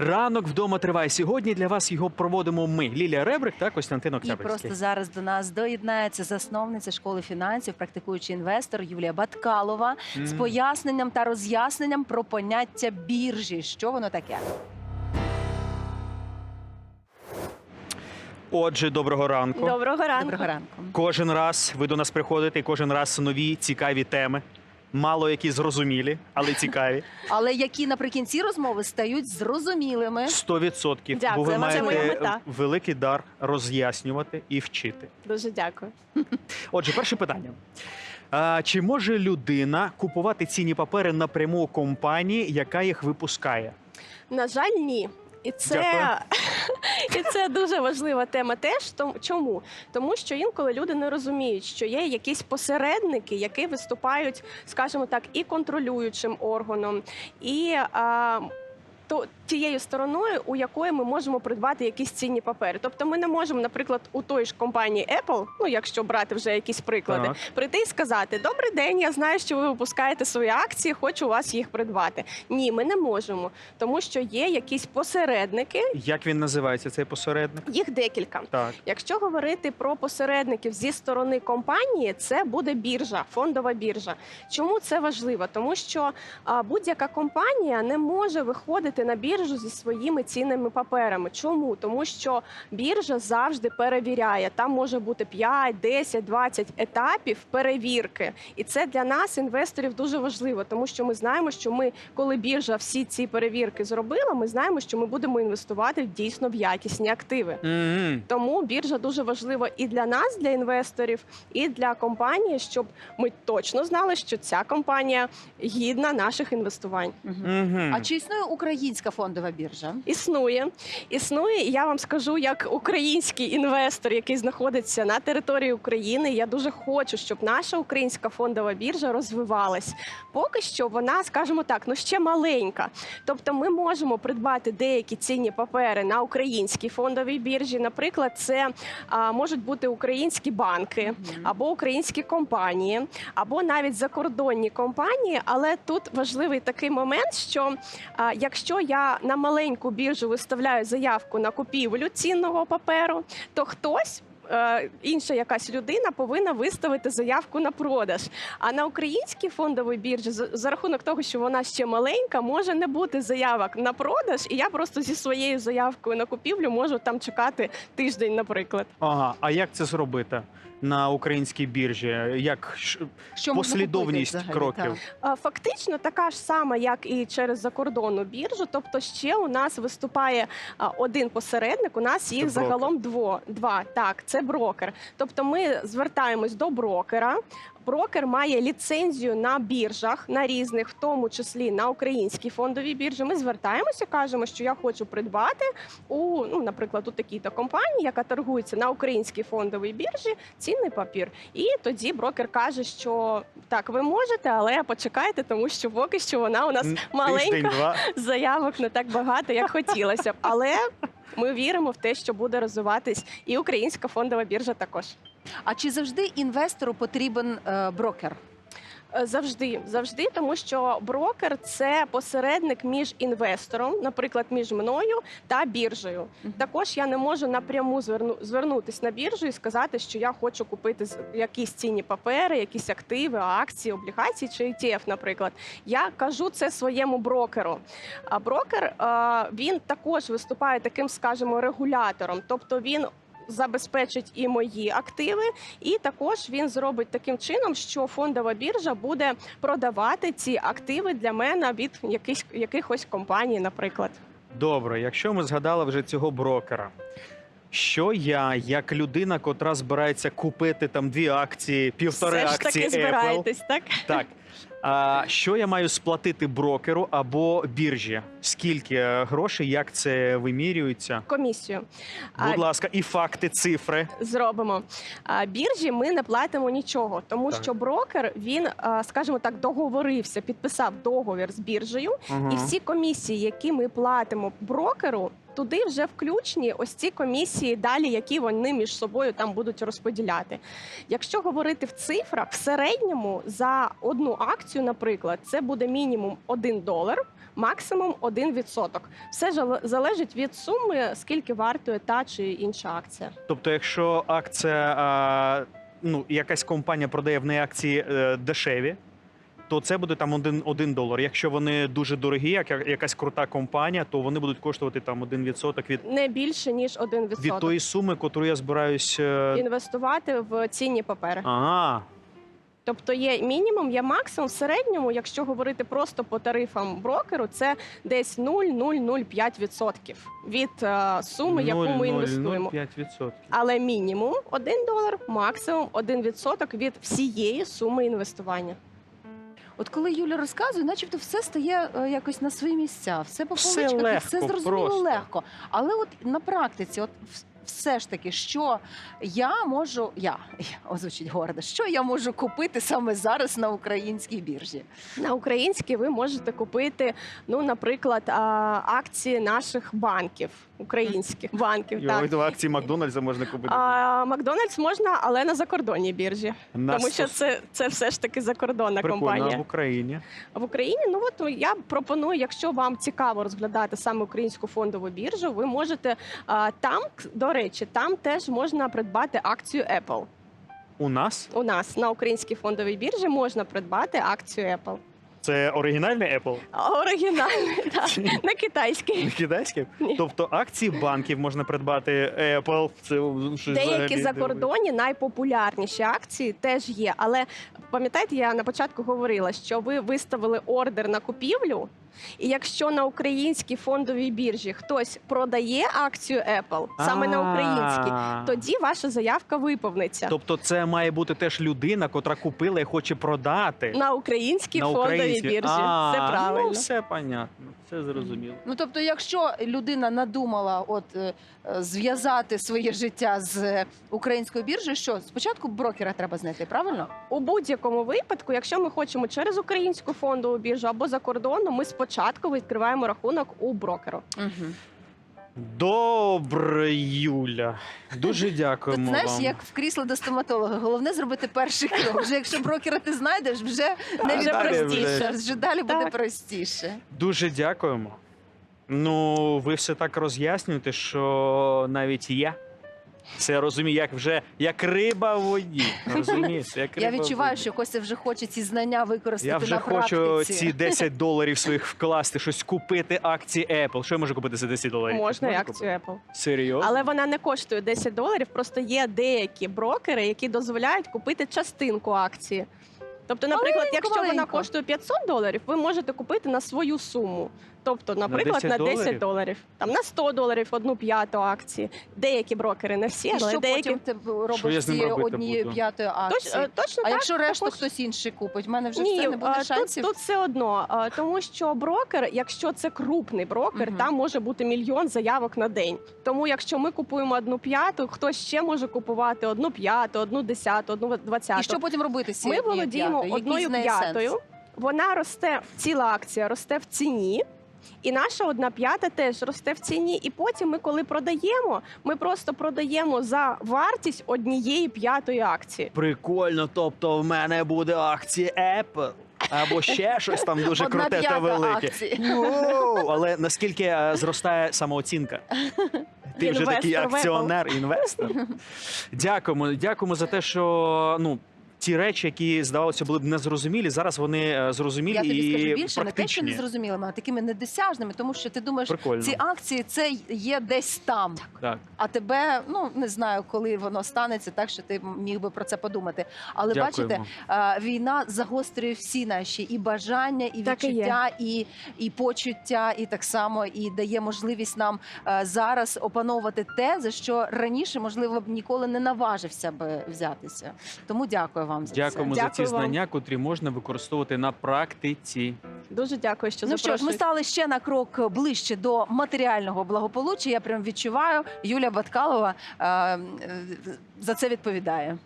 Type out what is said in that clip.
Ранок вдома триває. Сьогодні для вас його проводимо ми. Лілія Ребрик та Костянтин І просто зараз до нас доєднається засновниця школи фінансів, практикуючий інвестор Юлія Баткалова з поясненням та роз'ясненням про поняття біржі. Що воно таке? Отже, доброго ранку. Доброго ранку. Доброго ранку. Кожен раз ви до нас приходите, і кожен раз нові цікаві теми. Мало які зрозумілі, але цікаві. Але які наприкінці розмови стають зрозумілими. 100%. Бо ви це моя маєте великий дар роз'яснювати і вчити. Дуже дякую. Отже, перше питання. А, чи може людина купувати цінні папери напряму у компанії, яка їх випускає? На жаль, ні. І це, Дякую. і це дуже важлива тема. Теж чому? Тому що інколи люди не розуміють, що є якісь посередники, які виступають, скажімо так, і контролюючим органом, і а, то тією стороною, у якої ми можемо придбати якісь цінні папери. Тобто, ми не можемо, наприклад, у той ж компанії Apple, ну якщо брати вже якісь приклади, Так. прийти і сказати: Добрий день, я знаю, що ви випускаєте свої акції, хочу у вас їх придбати. Ні, ми не можемо, тому що є якісь посередники, Як він називається цей посередник? їх декілька. Так. Якщо говорити про посередників зі сторони компанії, це буде біржа, фондова біржа. Чому це важливо? Тому що будь-яка компанія не може виходити на біржу зі своїми цінними паперами. Чому? Тому що біржа завжди перевіряє. Там може бути 5, 10, 20 етапів перевірки. І це для нас, інвесторів, дуже важливо, тому що ми знаємо, що ми, коли біржа всі ці перевірки зробила, ми знаємо, що ми будемо інвестувати дійсно в якісні активи. Мгм. Тому біржа дуже важлива і для нас, для інвесторів, і для компанії, щоб ми точно знали, що ця компанія гідна наших інвестувань. Мгм. Мгм. А чи існує українська фондова біржа? Існує, існує. І я вам скажу, як український інвестор, який знаходиться на території України. Я дуже хочу, щоб наша українська фондова біржа розвивалась. Поки що вона, скажімо так, ну ще маленька. Тобто, ми можемо придбати деякі цінні папери на українській фондовій біржі. Наприклад, це а, можуть бути українські банки або українські компанії, або навіть закордонні компанії. Але тут важливий такий момент, що а, якщо я на маленьку біржу виставляю заявку на купівлю цінного паперу, то хтось. е, Інша якась людина повинна виставити заявку на продаж. А на українській фондовій біржі, за рахунок того, що вона ще маленька, може не бути заявок на продаж, і я просто зі своєю заявкою на купівлю можу там чекати тиждень, наприклад. Ага, а як це зробити на українській біржі? Як Що послідовність купити взагалі? кроків? Так. Фактично така ж сама, як і через закордонну біржу. Тобто, ще у нас виступає один посередник. У нас їх Це загалом дво, два. Так, це брокер. Тобто, ми звертаємось до брокера. Брокер має ліцензію на біржах на різних, в тому числі на українській фондовій біржі. Ми звертаємося, кажемо, що я хочу придбати у, ну, наприклад, у такій-то компанії, яка торгується на українській фондовій біржі, цінний папір. І тоді брокер каже, що так, ви можете, але почекайте, тому що поки що вона у нас маленька, заявок не так багато, як хотілося б. Але ми віримо в те, що буде розвиватись і українська фондова біржа також. А чи завжди інвестору потрібен е, брокер? Е, Завжди, завжди, тому що брокер це посередник між інвестором, наприклад, між мною та біржею. Також я не можу напряму зверну звернутися на біржу і сказати, що я хочу купити якісь цінні папери, якісь активи, акції, облігації чи ETF, наприклад. Я кажу це своєму брокеру. А брокер е, він також виступає таким, скажімо, регулятором, тобто він. Забезпечить і мої активи, і також він зробить таким чином, що фондова біржа буде продавати ці активи для мене від якихось, якихось компаній, наприклад. Добре, якщо ми згадали вже цього брокера. Що я, як людина, котра збирається купити там дві акції, півтори Все ж акції таки Apple, збираєтесь, так? так. А, що я маю сплатити брокеру або біржі? Скільки е, грошей, як це вимірюється? Комісію. А, Будь ласка, і факти, цифри. зробимо. А, Біржі ми не платимо нічого, тому Так. що брокер він, а, скажімо так, договорився, підписав договір з біржею, Ага. і всі комісії, які ми платимо брокеру. Туди вже включені ось ці комісії, далі які вони між собою там будуть розподіляти. Якщо говорити в цифрах, в середньому за одну акцію, наприклад, це буде мінімум 1 долар, максимум 1%. Все залежить від суми, скільки вартує та чи інша акція. Тобто, якщо акція, ну, якась компанія продає в неї акції е, дешеві, то це буде там один, один долар. Якщо вони дуже дорогі, як якась крута компанія, то вони будуть коштувати там 1% від, Не більше ніж 1%. від тої суми, яку я збираюсь. е, Інвестувати в цінні папери. Ага, Тобто є мінімум, є максимум. В середньому, якщо говорити просто по тарифам брокеру, це десь 0,005% від е, суми, яку ми інвестуємо. 0,005%. Але мінімум 1 долар, максимум 1% від всієї суми інвестування. От коли Юля розказує, начебто все стає е, якось на свої місця, все по Все поличках, і легко, все зрозуміло просто. легко. Але от на практиці, от в- все ж таки, що я можу, я, я озвучить гордо, що я можу купити саме зараз на українській біржі? На українській ви можете купити, ну, наприклад, а, акції наших банків, українських банків. Так. Його акції Макдональдса можна купити. А Макдональдс можна, але на закордонній біржі, На тому що це, це все ж таки закордонна Прикольно, компанія. в Україні. В Україні, ну от я пропоную, якщо вам цікаво розглядати саме українську фондову біржу, ви можете а, там, к- до речі, там теж можна придбати акцію Apple. У нас У нас на українській фондовій біржі можна придбати акцію Apple. це оригінальний Apple, Оригінальний, так, не китайський. не китайський. Ні. Тобто акції банків можна придбати Apple. Це щось Деякі взагалі закордонні найпопулярніші акції теж є. Але пам'ятаєте, я на початку говорила, що ви виставили ордер на купівлю. І якщо на українській фондовій біржі хтось продає акцію Apple саме на українській, тоді ваша заявка виповниться Тобто це має бути теж людина, котра купила і хоче продати. на українській на фондовій біржі. Це правильно. Ну, все понятно, все зрозуміло. Ну тобто, якщо людина надумала от е, зв'язати своє життя з українською біржею, що спочатку брокера треба знайти, правильно? У будь-якому випадку, якщо ми хочемо через українську фондову біржу або за кордоном, ми спочатку відкриваємо рахунок у брокеру. Угу. Добре, Юля. Дуже Тут дякуємо знаєш, вам. як в крісло до стоматолога, головне зробити перший крок. Вже якщо брокера ти знайдеш, вже не Вже відпростіше. простіше. Вже далі буде Так. простіше. Дуже дякуємо. Ну, ви все так роз'яснюєте, що навіть я це розумію, як вже як риба в воді. Розумієш? Як Я риба в відчуваю, воді. що Костя вже хоче ці знання використати Я вже на хочу ці 10 доларів своїх вкласти, щось купити акції Apple. Що я можу купити за 10 доларів? Можна і Можу акцію Apple. Серйозно? Але вона не коштує 10 доларів. Просто є деякі брокери, які дозволяють купити частинку акції. Тобто, наприклад, Маленько, якщо вона коштує 500 доларів, ви можете купити на свою суму. Тобто, наприклад, 10 на 10 доларів? доларів, там на 100 доларів одну п'яту акції. Деякі брокери не всі, І але що деякі потім ти робиш Що я з ним цією робити однією буду? п'ятою Точ, акцією? е, точно А так, якщо решту також- хтось інший купить, в мене вже Ні, все не буде а, шансів. Тут, тут все одно, а, тому що брокер, якщо це крупний брокер, Мгм. там може бути мільйон заявок на день. Тому якщо ми купуємо одну п'яту, хтось ще може купувати одну п'яту, одну десяту, одну двадцяту. І що потім робити з Ми цією однією володіємо п'ятою? Який одною неї сенс? п'ятою. Вона росте, ціла акція росте в ціні. І наша одна п'ята теж росте в ціні. І потім ми, коли продаємо, ми просто продаємо за вартість однієї п'ятої акції. Прикольно, тобто в мене буде акції Apple. Або ще щось там дуже Одна круте та п'ята велике. акції. Воу! Але наскільки е, зростає самооцінка? Ти вже такий в Apple. акціонер, інвестор. Дякуємо. Дякуємо за те, що ну. Ті речі, які здавалося були б незрозумілі, зараз вони е, зрозумілі Я тобі і скажу більше, не те, що практичні. не зрозумілими, а такими недосяжними, тому що ти думаєш, Прикольно. ці акції це є десь там. Так. А тебе ну не знаю, коли воно станеться, так що ти міг би про це подумати. Але Дякуємо. бачите, е, війна загострює всі наші і бажання, і Так і відчуття, і, і почуття, і так само і дає можливість нам е, зараз опановувати те, за що раніше можливо б ніколи не наважився би взятися. Тому дякую вам за Дякуємо це. за ці Дякую вам. знання, котрі можна використовувати на практиці. Дуже дякую, що Ну що ж, ми запрошуєте. стали ще на крок ближче до матеріального благополуччя. Я прям відчуваю. Юлія Баткалова е, е, за це відповідає.